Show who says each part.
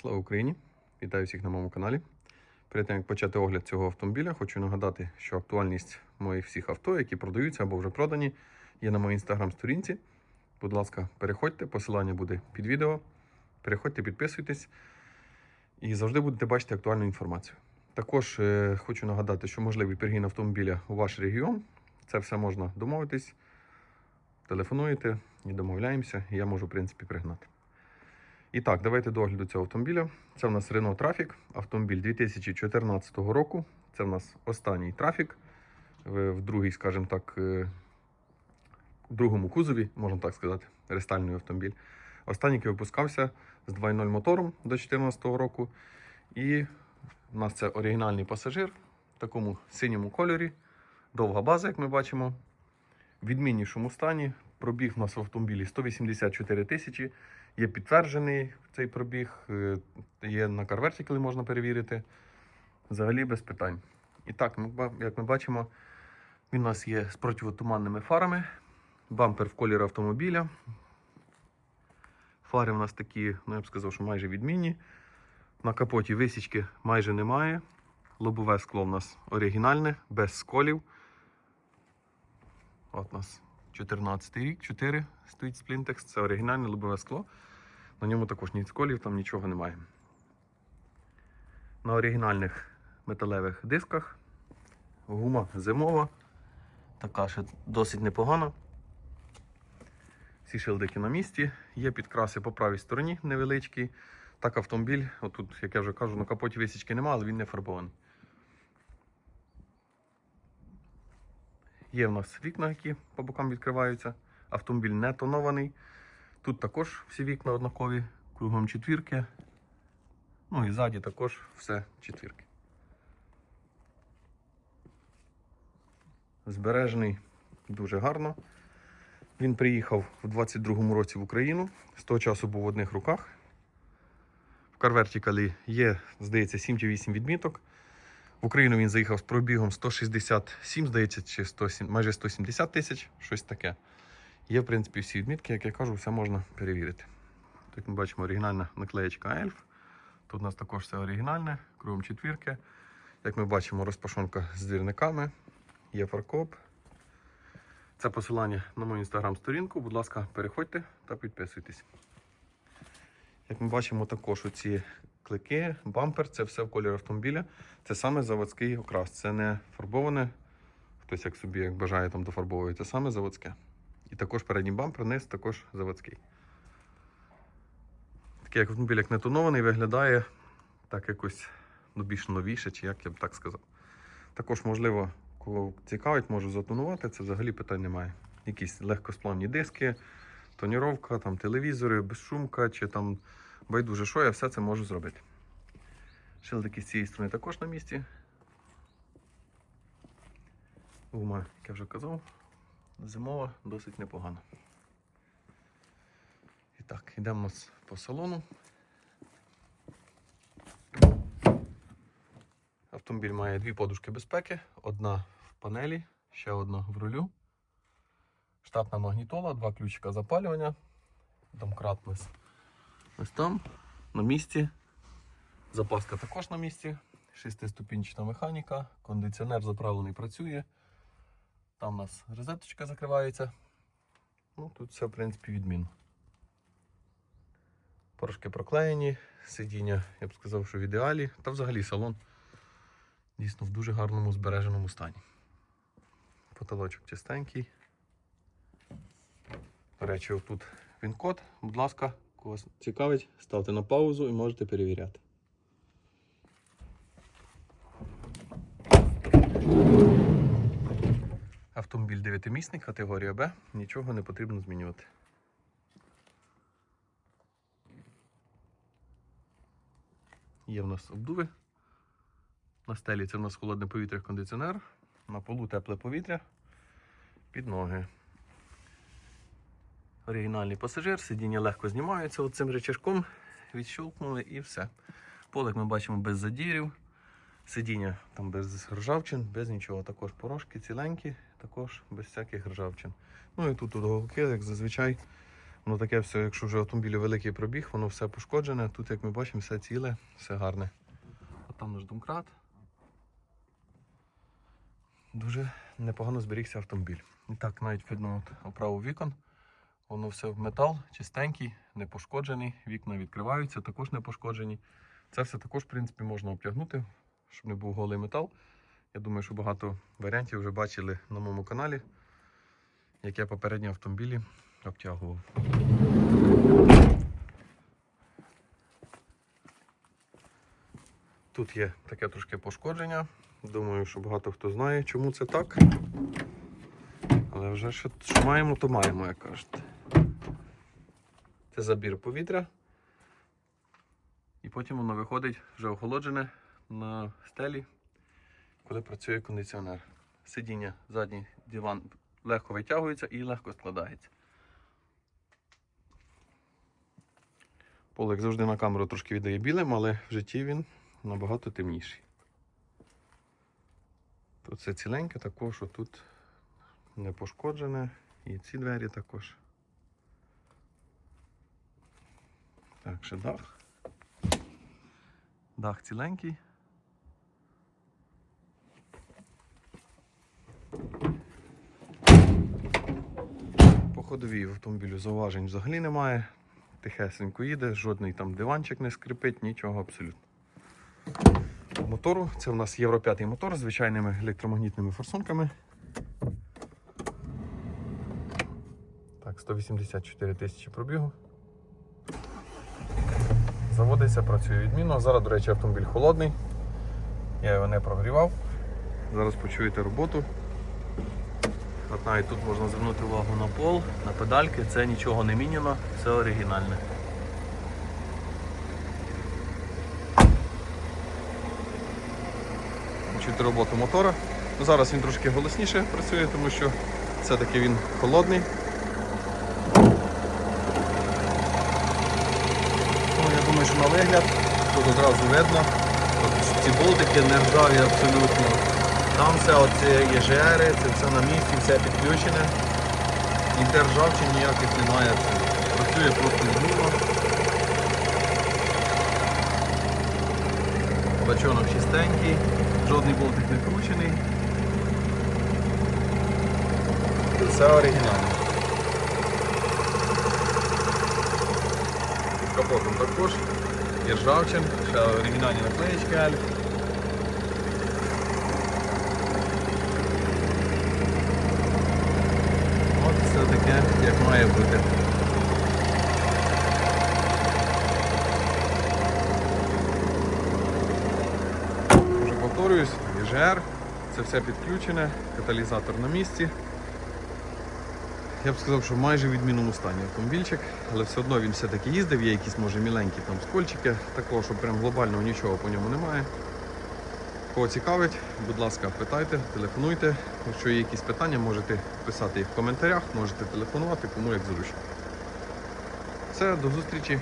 Speaker 1: Слава Україні! Вітаю всіх на моєму каналі. Перед тим як почати огляд цього автомобіля, хочу нагадати, що актуальність моїх всіх авто, які продаються або вже продані, є на моїй інстаграм-сторінці. Будь ласка, переходьте, посилання буде під відео. Переходьте, підписуйтесь і завжди будете бачити актуальну інформацію. Також е, хочу нагадати, що можливий перегін автомобіля у ваш регіон. Це все можна домовитись. Телефонуєте і домовляємося, і я можу, в принципі, пригнати. І так, давайте до огляду цього автомобіля. Це в нас Renault Trafic, автомобіль 2014 року. Це в нас останній Trafic в, в другій, скажімо так, е, в другому кузові, можна так сказати, рестальний автомобіль. Останній, який випускався з 2.0 мотором до 2014 року. І у нас це оригінальний пасажир в такому синьому кольорі. Довга база, як ми бачимо. В відміннішому стані. Пробіг у нас в автомобілі 184 тисячі. Є підтверджений цей пробіг, е, є на карверті, коли можна перевірити. Взагалі без питань. І так, як ми бачимо, він у нас є з противотуманними фарами. Бампер в колір автомобіля. Фари у нас такі, ну я б сказав, що майже відмінні. На капоті висічки майже немає. Лобове скло у нас оригінальне, без сколів. От у нас 14 рік, 4 стоїть Splintex, це оригінальне лобове скло. На ньому також ні сколів, там нічого немає. На оригінальних металевих дисках. Гума зимова. Така ще досить непогана. Всі шилдики на місці. Є підкраси по правій стороні невеличкі. Так, автомобіль, отут, як я вже кажу, на капоті висічки немає, але він не фарбований. Є в нас вікна, які по бокам відкриваються. Автомобіль не тонований. Тут також всі вікна однакові, кругом четвірки. Ну і ззаді також все четвірки. Збережений дуже гарно. Він приїхав у 22-му році в Україну. З того часу був в одних руках. В Карвертікалі є, здається, 7 чи 8 відміток. В Україну він заїхав з пробігом 167, здається, чи 107, майже 170 тисяч, щось таке. Є, в принципі, всі відмітки, як я кажу, все можна перевірити. Тут ми бачимо оригінальна наклеєчка Elf. Тут у нас також все оригінальне, кругом четвірки. Як ми бачимо, розпашонка з двірниками, є фаркоп. Це посилання на мою інстаграм-сторінку. Будь ласка, переходьте та підписуйтесь. Як ми бачимо, також оці клики, бампер, це все в кольорі автомобіля. Це саме заводський окрас. Це не фарбоване. Хтось як собі як бажає там дофарбовує, це саме заводське. І також передній бампер, низ також заводський. Такий як автомобіль як не тонований, виглядає так якось ну, більш новіше, чи як я б так сказав. Також, можливо, кого цікавить, можу затонувати, це взагалі питань немає. Якісь легкосплавні диски, тоніровка, там, телевізори, безшумка, чи там байдуже що, я все це можу зробити. Шилдики з цієї сторони також на місці. Гума, як я вже казав, зимова досить непогана. І так, йдемо по салону. Автомобіль має дві подушки безпеки, одна в панелі, ще одна в рулю. Штатна магнітола, два ключика запалювання. Домкрат у ось там, на місці. Запаска також на місці. Шестиступінчата механіка, кондиціонер заправлений працює. Там у нас розеточка закривається. Ну, тут все, в принципі, відмінно. Порошки проклеєні, сидіння, я б сказав, що в ідеалі. Та взагалі салон дійсно в дуже гарному збереженому стані. Потолочок чистенький. До речі, отут він код. Будь ласка, когось цікавить, ставте на паузу і можете перевіряти. Автомобіль 9-місний, категорія Б, нічого не потрібно змінювати. Є в нас обдуви. На стелі це в нас холодне повітря кондиціонер, на полу тепле повітря, під ноги. Оригінальний пасажир, сидіння легко знімаються цим речашком, відщолкнули і все. Полик ми бачимо без задірів. Сидіння там без ржавчин, без нічого. Також порошки ціленькі, також без всяких ржавчин. Ну і тут уголки, як зазвичай, Воно таке все, якщо вже автомобілю великий пробіг, воно все пошкоджене. Тут, як ми бачимо, все ціле, все гарне. От там наш домкрат. Дуже непогано зберігся автомобіль. І так, навіть видно от оправу вікон. Воно все в метал, чистенький, не пошкоджений. Вікна відкриваються, також не пошкоджені. Це все також, в принципі, можна обтягнути, щоб не був голий метал. Я думаю, що багато варіантів вже бачили на моєму каналі, як я попередні автомобілі обтягував. Тут є таке трошки пошкодження. Думаю, що багато хто знає, чому це так. Але вже що, що маємо, то маємо, як кажуть. Це забір повітря. І потім воно виходить вже охолоджене на стелі, коли працює кондиціонер. Сидіння, задній диван легко витягується і легко складається. Пол, як завжди, на камеру трошки віддає білим, але в житті він набагато темніший. Тут все ціленьке, також тут не пошкоджене. І ці двері також. Так, ще дах. Дах ціленький. По ходовій в автомобілю зауважень взагалі немає. Тихесенько їде, жодний там диванчик не скрипить, нічого абсолютно. Мотору це в нас Євро 5 мотор з звичайними електромагнітними форсунками. Так, 184 тисячі пробігу. Заводиться, працює відмінно. Зараз, до речі, автомобіль холодний. Я його не прогрівав. Зараз почуєте роботу. Навіть тут можна звернути увагу на пол, на педальки, це нічого не міняно, все оригінальне. Чути роботу мотора. Ну, Зараз він трошки голосніше працює, тому що все-таки він холодний. Ну, я думаю, що на вигляд тут одразу видно. От ці болтики не ржаві абсолютно. Там все оце ЄЖРи, це все на місці, все підключене. Ніде ржавчин ніяких немає. Працює просто змінно. Бачонок чистенький, жодний болтик не кручений. Все оригінальне. Під капотом також. Є ржавчин, ще оригінальні наклеїчки Альф. От все таке, як має бути. Вже повторююсь, ЄЖР, це все підключене, каталізатор на місці. Я б сказав, що в майже відмінному стані автомобільчик, але все одно він все-таки їздив, є якісь може міленькі там скольчики, такого, що прям глобального нічого по ньому немає. Кого цікавить, будь ласка, питайте, телефонуйте. Якщо є якісь питання, можете писати їх в коментарях, можете телефонувати, кому як зручно. Все, до зустрічі